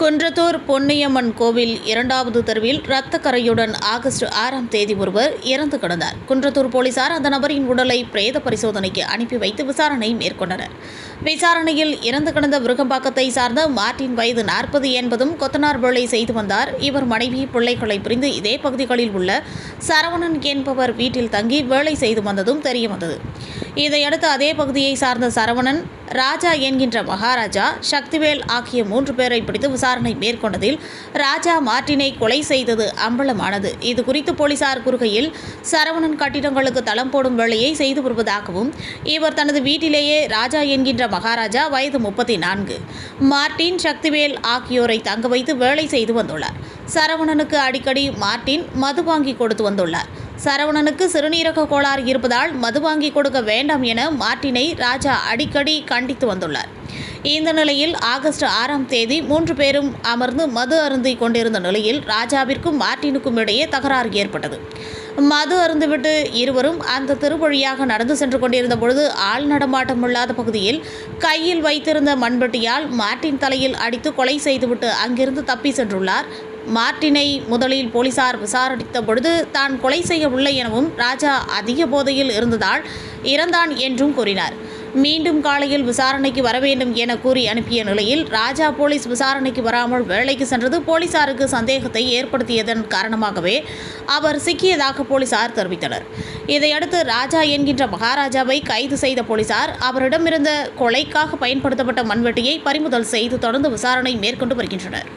குன்றத்தூர் பொன்னியம்மன் கோவில் இரண்டாவது தெருவில் இரத்த கரையுடன் ஆகஸ்ட் ஆறாம் தேதி ஒருவர் இறந்து கிடந்தார். குன்றத்தூர் போலீசார் அந்த நபரின் உடலை பிரேத பரிசோதனைக்கு அனுப்பி வைத்து விசாரணை மேற்கொண்டனர். விசாரணையில் இறந்து கிடந்த விருகம்பாக்கத்தை சார்ந்த மார்ட்டின் வயது நாற்பது என்பதும் கொத்தனார் வேலை செய்து வந்தார். இவர் மனைவி பிள்ளைகளை பிரிந்து இதே பகுதிகளில் உள்ள சரவணன் என்பவர் வீட்டில் தங்கி வேலை செய்து வந்ததும் தெரியவந்தது இதையடுத்து அதே பகுதியை சார்ந்த சரவணன் ராஜா என்கின்ற மகாராஜா சக்திவேல் ஆகிய மூன்று பேரை பிடித்து விசாரணை மேற்கொண்டதில் ராஜா மார்ட்டினை கொலை செய்தது அம்பலமானது. இது குறித்து போலீசார் கூறுகையில் சரவணன் கட்டிடங்களுக்கு தளம் போடும் வேலையை செய்து வருவதாகவும் இவர் தனது வீட்டிலேயே ராஜா என்கின்ற மகாராஜா வயது முப்பத்தி நான்கு மார்ட்டின் சக்திவேல் ஆகியோரை தங்க வைத்து வேலை செய்து வந்துள்ளார். சரவணனுக்கு அடிக்கடி மார்ட்டின் மது வாங்கி கொடுத்து வந்துள்ளார். சரவணனுக்கு சிறுநீரக கோளாறு இருப்பதால் மது வாங்கி கொடுக்க வேண்டாம் என மார்ட்டினை ராஜா அடிக்கடி கண்டித்து வந்துள்ளார். இந்த நிலையில் ஆகஸ்ட் ஆறாம் தேதி மூன்று பேரும் அமர்ந்து மது அருந்தி கொண்டிருந்த நிலையில் ராஜாவிற்கும் மார்ட்டினுக்கும் இடையே தகராறு ஏற்பட்டது. மது அருந்துவிட்டு இருவரும் அந்த திருவழியாக நடந்து சென்று கொண்டிருந்த பொழுது ஆள் நடமாட்டம் இல்லாத பகுதியில் கையில் வைத்திருந்த மண்வெட்டியால் மார்ட்டின் தலையில் அடித்து கொலை செய்துவிட்டு அங்கிருந்து தப்பி சென்றுள்ளார் மார்ட்டினை முதலில் போலீசார் விசாரித்த பொழுது தான் கொலை செய்யவில்லை எனவும் ராஜா அதிக போதையில் இருந்ததால் இறந்தான் என்றும் கூறினார். மீண்டும் காலையில் விசாரணைக்கு வர வேண்டும் என கூறி அனுப்பிய நிலையில் ராஜா போலீஸ் விசாரணைக்கு வராமல் வேலைக்கு சென்றது போலீசாருக்கு சந்தேகத்தை ஏற்படுத்தியதன் காரணமாகவே அவர் சிக்கியதாக போலீசார் தெரிவித்தனர். இதையடுத்து ராஜா என்கின்ற மகாராஜாவை கைது செய்த போலீசார் அவரிடமிருந்த கொலைக்காக பயன்படுத்தப்பட்ட மண்வெட்டியை பறிமுதல் செய்து தொடர்ந்து விசாரணை மேற்கொண்டு வருகின்றனர்.